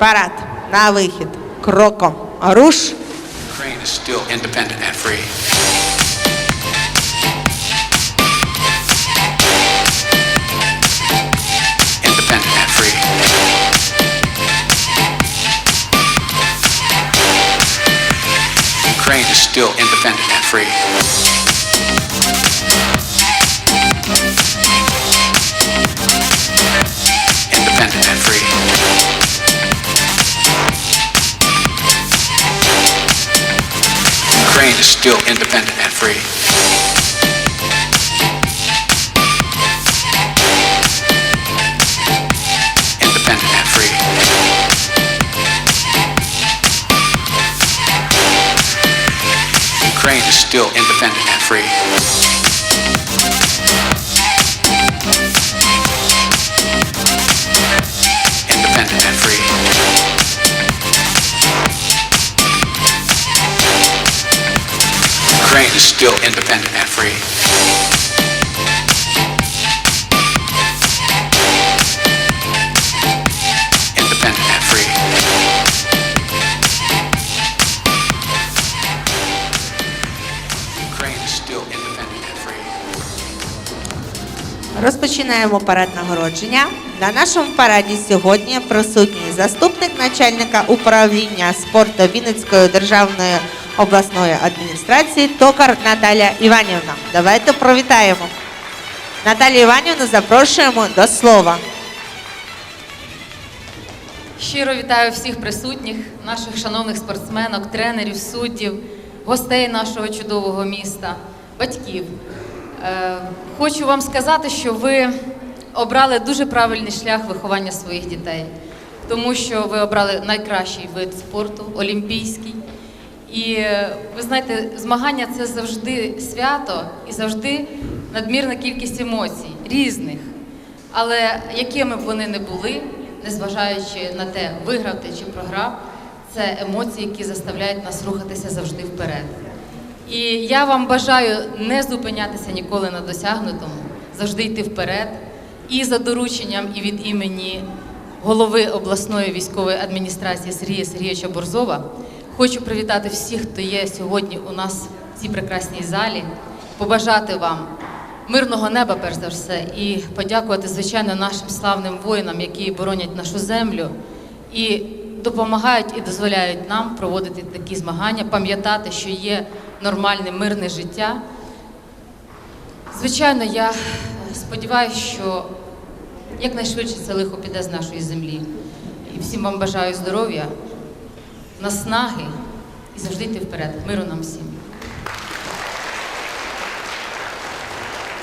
Парад на вихід. Кроком. Руш. Ukraine is still independent and free. Independent and free. Ukraine is still independent and free. Independent and free. Ukraine is still independent and free. Independent and free. Ukraine is still independent and free. Independent and free. Ukraine is still independent and free. Розпочинаємо парад нагородження. На нашому параді сьогодні присутній заступник начальника управління спорту Вінницької державної обласної адміністрації Токар Наталія Іванівна. Давайте привітаємо. Наталію Іванівну запрошуємо до слова. Щиро вітаю всіх присутніх, наших шановних спортсменок, тренерів, суддів, гостей нашого чудового міста, батьків. Е, Хочу вам сказати, що ви обрали дуже правильний шлях виховання своїх дітей, тому що ви обрали найкращий вид спорту олімпійський. І ви знаєте, змагання це завжди свято і завжди надмірна кількість емоцій різних. Але якими б вони не були, незважаючи на те, виграв ти чи програв, це емоції, які заставляють нас рухатися завжди вперед. І я вам бажаю не зупинятися ніколи на досягнутому, завжди йти вперед. І за дорученням, і від імені голови обласної військової адміністрації Сергія Сергійовича Борзова хочу привітати всіх, хто є сьогодні у нас в цій прекрасній залі, побажати вам мирного неба, перш за все, і подякувати, звичайно, нашим славним воїнам, які боронять нашу землю і допомагають і дозволяють нам проводити такі змагання, пам'ятати, що є нормальне мирне життя. Звичайно, я сподіваюся, що якнайшвидше це лихо піде з нашої землі. І всім вам бажаю здоров'я, наснаги і завжди йти вперед. Миру нам всім.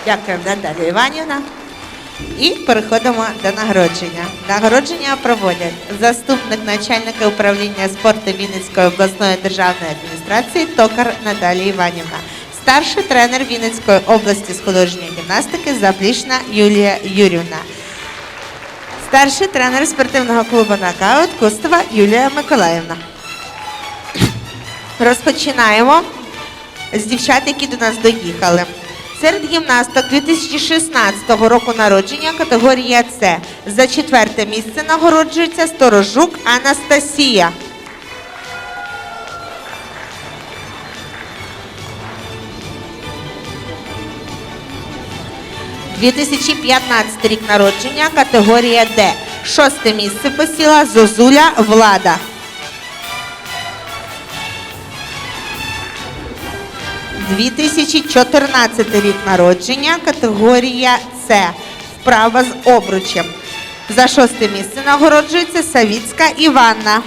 Дякуємо, Наталія Іванівна. І переходимо до нагородження. Нагородження проводять заступник начальника управління спорту Вінницької обласної державної адміністрації Токар Наталія Іванівна, старший тренер Вінницької області з художньої гімнастики Заплішна Юлія Юрівна, старший тренер спортивного клубу «Нокаут» Кустова Юлія Миколаївна. Розпочинаємо з дівчат, які до нас доїхали. Серед гімнасток 2016 року народження категорія С. За четверте місце нагороджується Сторожук Анастасія. – 2015 рік народження, категорія Д. Шосте місце посіла Зозуля Влада. 2014 рік народження, категорія С. Вправа з обручем. За шосте місце нагороджується Савіцька Іванна.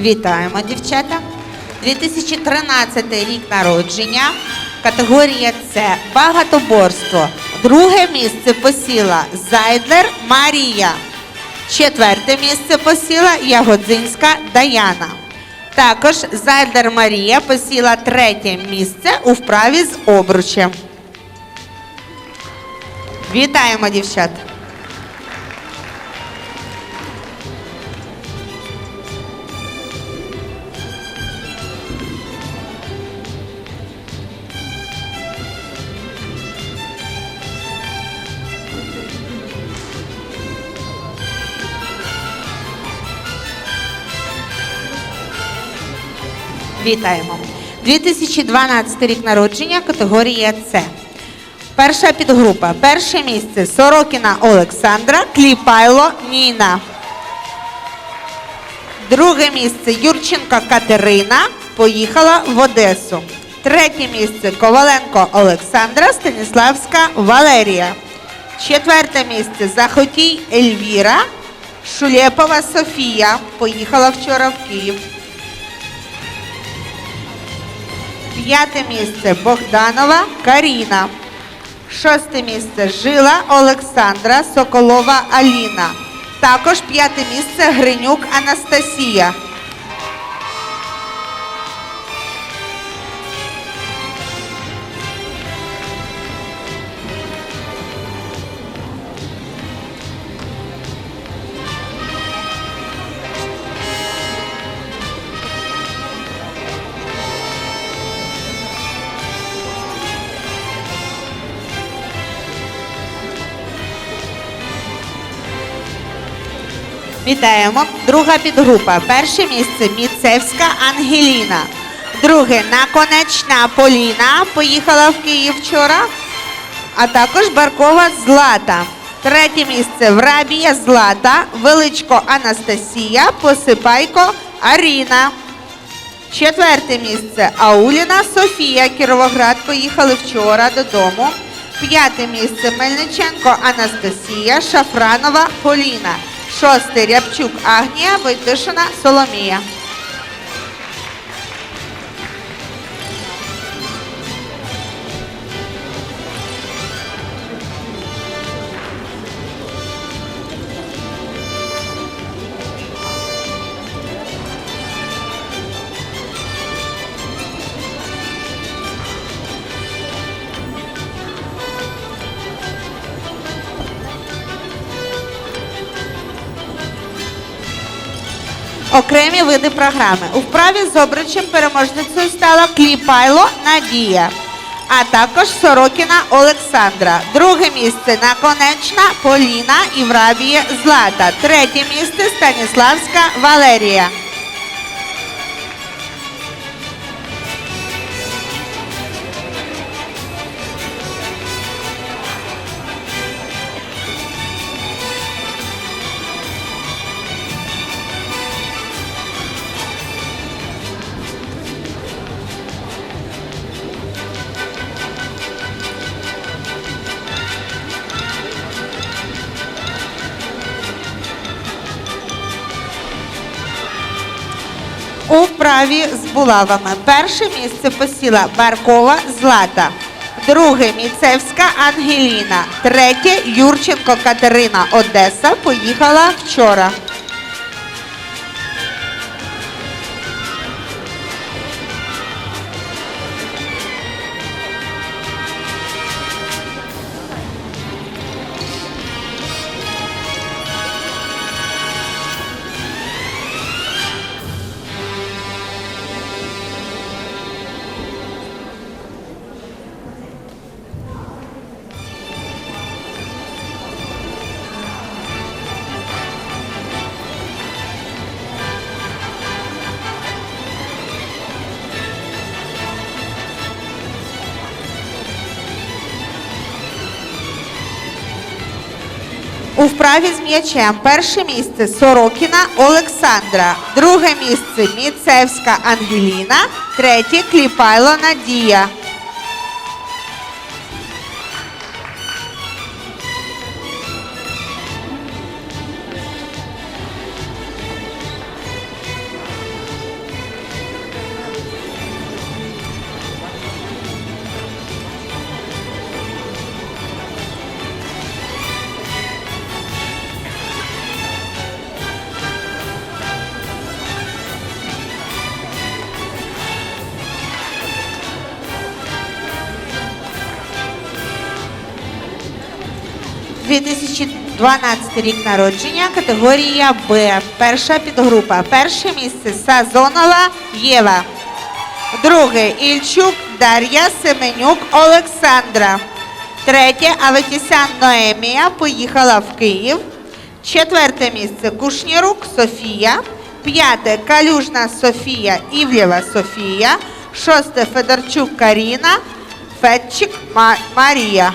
Вітаємо, дівчата. 2013 рік народження, категорія С. Багатоборство. Друге місце посіла Зайдлер Марія. Четверте місце посіла Ягодзинська Даяна. Також Зайдлер Марія посіла третє місце у вправі з обручем. Вітаємо, дівчата! Вітаємо. 2012 рік народження, категорія С. Перша підгрупа. Перше місце Сорокіна Олександра, Кліпайло Ніна. Друге місце Юрченко Катерина поїхала в Одесу. Третє місце Коваленко Олександра, Станіславська Валерія. Четверте місце Захотій Ельвіра, Шулєпова Софія поїхала вчора в Київ. П'яте місце Богданова Каріна. Шосте місце Жила Олександра Соколова Аліна. Також п'яте місце Гринюк Анастасія. Вітаємо. Друга підгрупа. Перше місце Міцевська Ангеліна. Друге Наконечна Поліна. Поїхала в Київ вчора. А також Баркова Злата. Третє місце Врабія Злата, Величко Анастасія, Посипайко Аріна. Четверте місце Ауліна Софія. Кіровоград поїхали вчора додому. П'яте місце Мельниченко Анастасія, Шафранова Поліна. Шосте Рябчук Агнія, Войтишина Соломія. Окремі види програми. У вправі з обручем переможницею стала Кліпайло Надія, а також Сорокіна Олександра. Друге місце Наконечна Поліна і Злата. Третє місце Станіславська Валерія. Вправі з булавами. Перше місце посіла Баркова Злата. Друге Міцевська Ангеліна. Третє Юрченко Катерина Одеса. Поїхала вчора. Вправі з м'ячем. Перше місце Сорокіна Олександра, друге місце Міцевська Ангеліна, третє Кліпайло Надія. – 2012 рік народження, категорія Б. Перша підгрупа. Перше місце Сазонова Єва. Друге Ільчук Дар'я Семенюк Олександра. Третє Аветісян Ноемія поїхала в Київ. Четверте місце Кушнірук Софія. П'яте Калюжна Софія, Івлєва Софія. Шосте Федорчук Каріна. Фетчик Марія.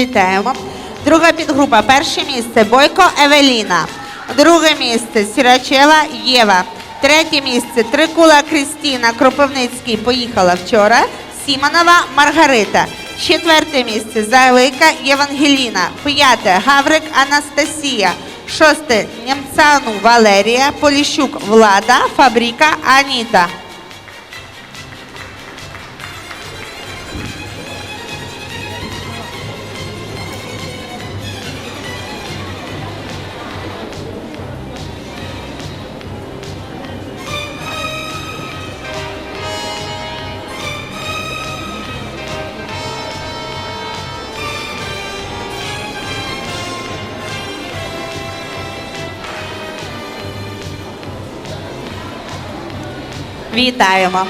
Вітаємо. Друга підгрупа. Перше місце Бойко Евеліна. Друге місце Сірачева Єва. Третє місце Трикула Крістіна Кропивницький поїхала вчора. Сімонова Маргарита. Четверте місце Залика Євангеліна. П'яте Гаврик Анастасія. Шосте Німцану Валерія. Поліщук Влада. Фабрика Аніта. Вітаємо.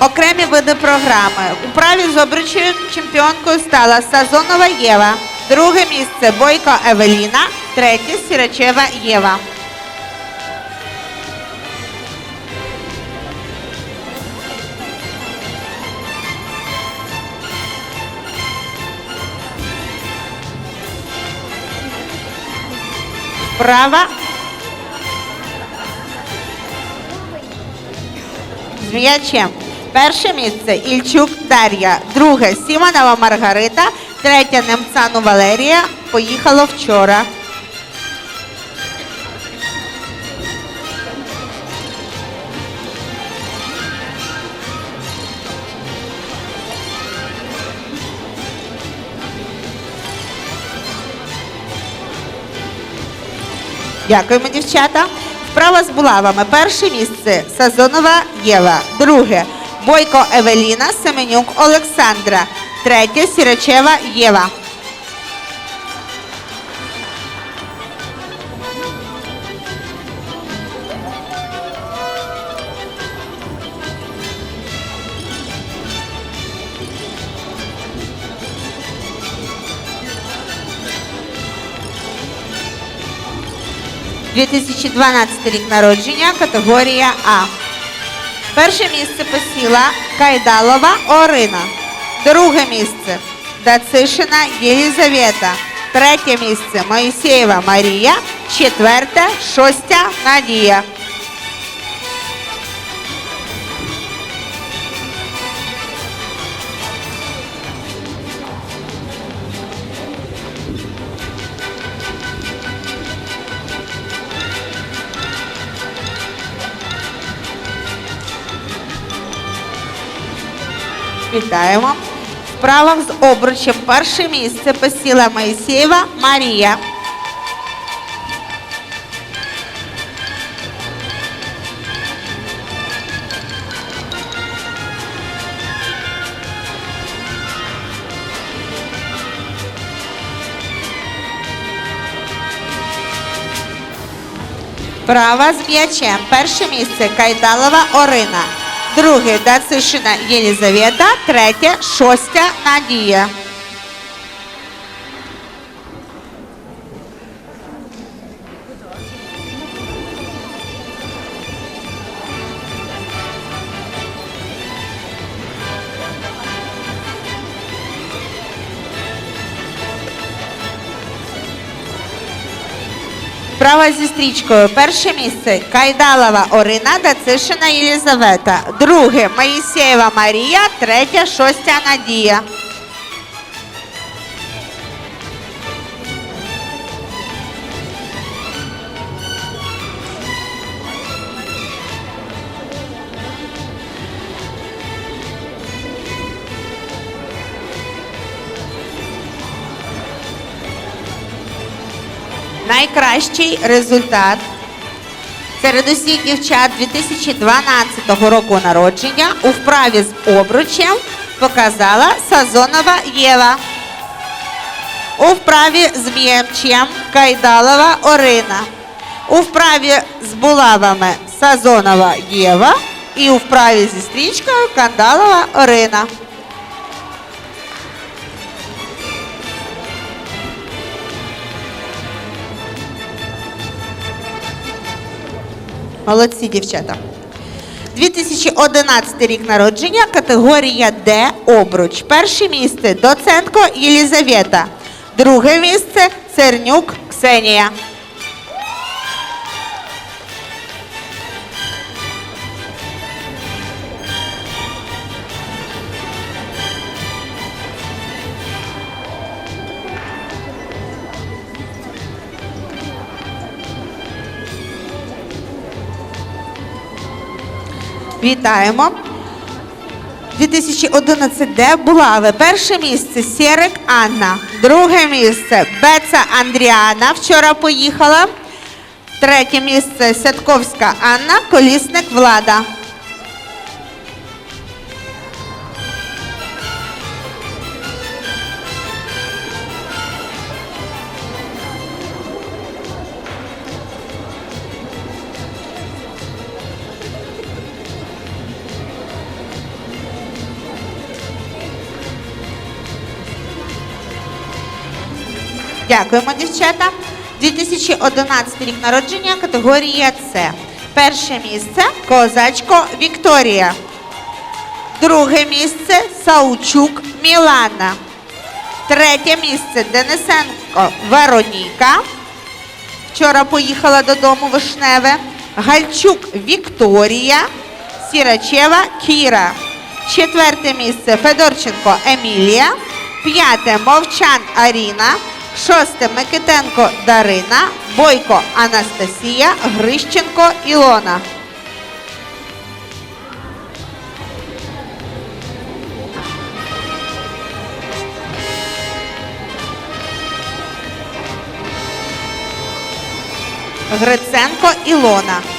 Окремі види програми. У праві з обручою чемпіонкою стала Сазонова Єва. Друге місце Бойко Евеліна. Третє Сірачева Єва. Права м'ячем. Перше місце Ільчук Дар'я, друге Сімонова Маргарита, третє Немцану Валерія. Поїхало вчора. Дякуємо, дівчата. Вправа з булавами. Перше місце Сазонова Єва. Друге Бойко Евеліна, Семенюк Олександра. Третє Сірачева Єва. – 2012 рік народження, категорія А. Перше місце посіла Кайдалова Орина. Друге місце Дацишина Єлізавета. Третє місце Моїсеєва Марія. Четверте Шостя Надія. Вітаємо. В з обручем перше місце посіла Моїсеєва Марія. Права з м'ячем. Перше місце Кайдалова Орина. Друге Дацишина Єлізавета. Третє Шостя Надія. Права зі стрічкою. Перше місце Кайдалова Орина, Дацишина Єлізавета. Друге Моїсеєва Марія. Третє Шостя Надія. Найкращий результат серед усіх дівчат 2012 року народження у вправі з обручем показала Сазонова Єва. У вправі з м'ячем Кайдалова Орина. У вправі з булавами Сазонова Єва. І у вправі зі стрічкою Кандалова Орина. Молодці, дівчата. 2011 рік народження, категорія Д обруч. Перше місце Доценко Єлізавета. Друге місце Цернюк Ксенія. Вітаємо. 2011 Д Булави. Перше місце Сєрик Анна. Друге місце Беца Андріана. Вчора поїхала. Третє місце Сятковська Анна. Колісник Влада. Дякуємо, дівчата. 2011 рік народження, категорія С. Перше місце Козачко Вікторія. Друге місце Саучук Мілана. Третє місце Денисенко Вероніка. Вчора поїхала додому Вишневе. Гальчук Вікторія. Сірачева Кіра. Четверте місце Федорченко Емілія. П'яте Мовчан Аріна. Шосте Микитенко Дарина. Бойко Анастасія. Грищенко Ілона. Гриценко Ілона.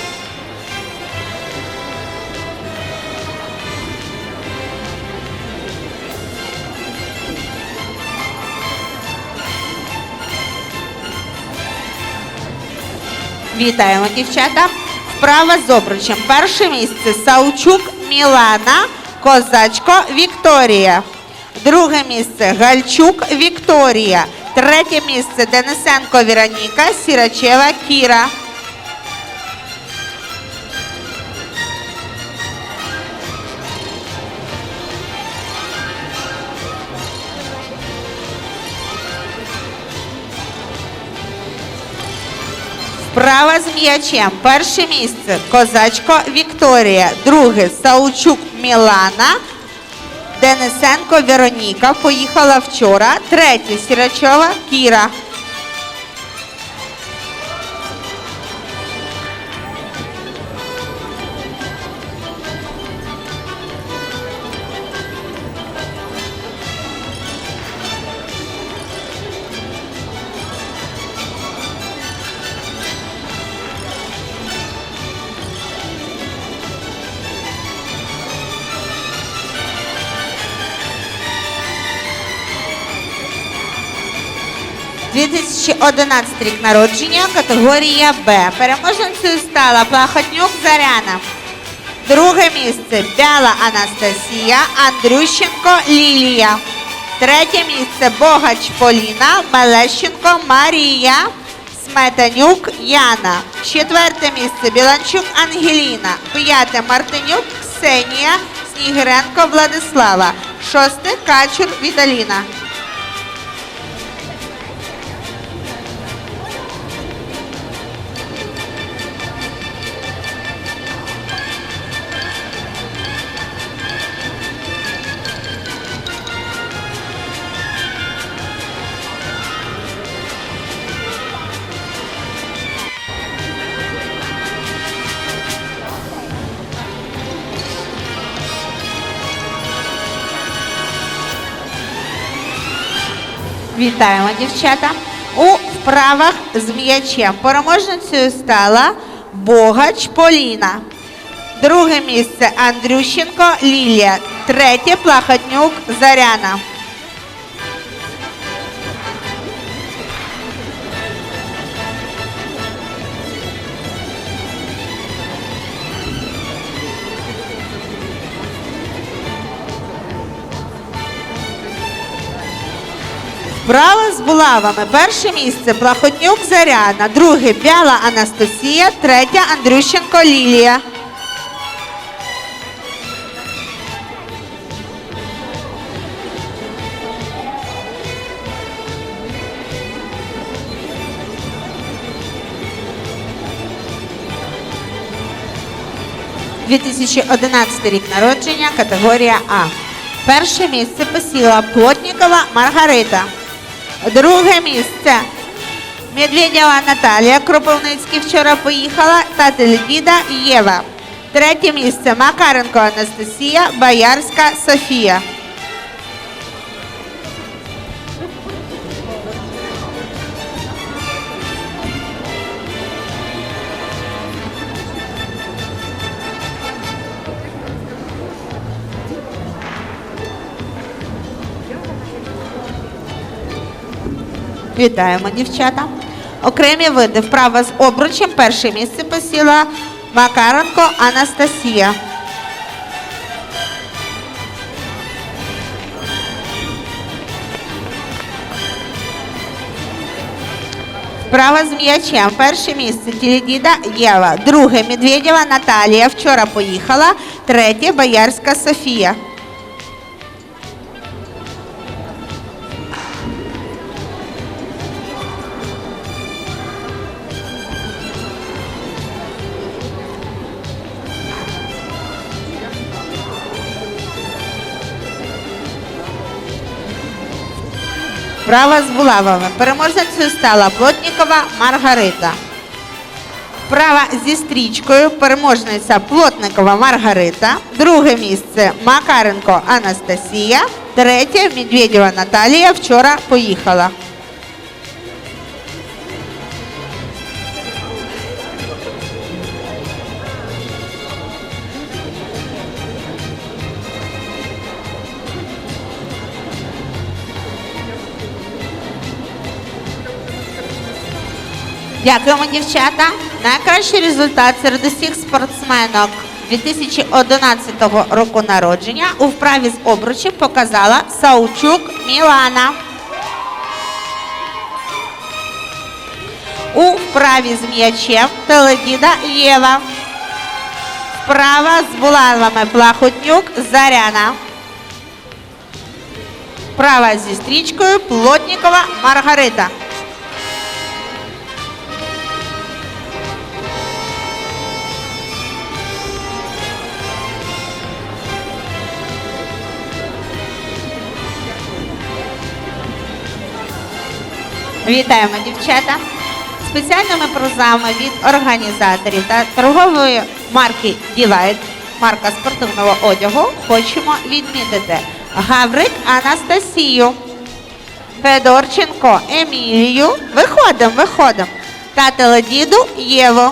Вітаємо, дівчата. Вправа з обручем. Перше місце Саучук Мілана, Козачко Вікторія. Друге місце Гальчук Вікторія. Третє місце Денисенко Віроніка, Сірачева Кіра. Вправа з м'ячем. Перше місце Козачко Вікторія. Друге Саучук Мілана. Денисенко Вероніка поїхала вчора. Третє Сірачова Кіра. – 2011 рік народження, категорія Б. Переможницею стала Плахотнюк Заряна. Друге місце Бяла Анастасія, Андрющенко Лілія. Третє місце Богач Поліна, Мелещенко Марія, Сметанюк Яна. Четверте місце Біланчук Ангеліна. П'яте Мартинюк Ксенія, Снігиренко Владислава. Шосте Качур Віталіна. Вітаємо, дівчата. У вправах з м'ячем. Переможницею стала Богач Поліна. Друге місце Андрющенко Лілія. Третє Плахотнюк Заряна. Вправа з булавами. Перше місце Плахотнюк Заряна, друге Бяла Анастасія, третє Андрющенко Лілія. – 2011 рік народження, категорія А. Перше місце посіла Плотнікова Маргарита. Друге місце Медведєва Наталія. Кропивницький вчора поїхала та Теледіда Єва. Третє місце Макаренко Анастасія, Боярська Софія. Вітаємо, дівчата. Окремі види вправа з обручем. Перше місце посіла Макаренко Анастасія. Вправа з м'ячем. Перше місце Тілідіда Єва. Друге Медведєва Наталія. Вчора поїхала. Третє Боярська Софія. Вправа з булавами. Переможницею стала Плотнікова Маргарита. Вправа зі стрічкою. Переможниця Плотникова Маргарита. Друге місце Макаренко Анастасія. Третє Медведєва Наталія. Вчора поїхала. Дякуємо, дівчата. Найкращий результат серед усіх спортсменок 2011 року народження у вправі з обручем показала Саучук Мілана. У вправі з м'ячем Теледіда Єва. Вправа з булавами Плахотнюк Заряна. Вправа зі стрічкою Плотнікова Маргарита. Вітаємо, дівчата! Спеціальними призами від організаторів та торгової марки Ділайт, марка спортивного одягу, хочемо відмітити Гаврик Анастасію, Федорченко Емілію. Виходимо, виходимо. Та Теледіду Єву.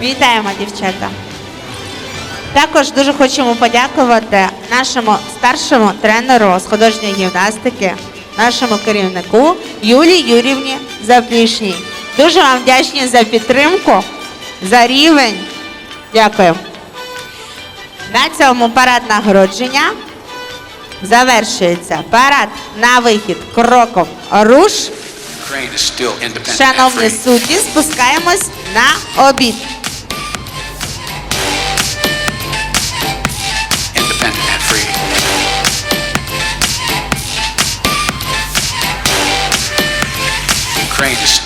Вітаємо, дівчата. Також дуже хочемо подякувати нашому старшому тренеру з художньої гімнастики, нашому керівнику Юлії Юрівні Заплішній. Дуже вам вдячні за підтримку, за рівень. Дякую. На цьому парад нагородження завершується. Парад на вихід кроком руш. Шановні судді, спускаємось на обід.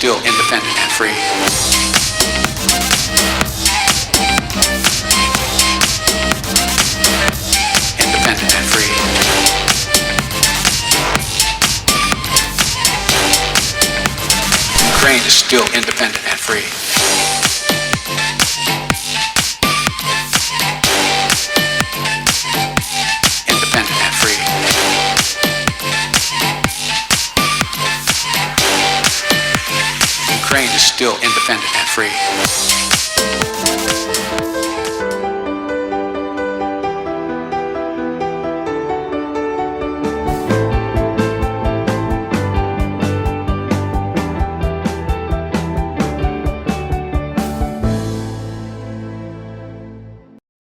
still independent and free. Independent and free. Crane is still independent and free. Is still independent and free.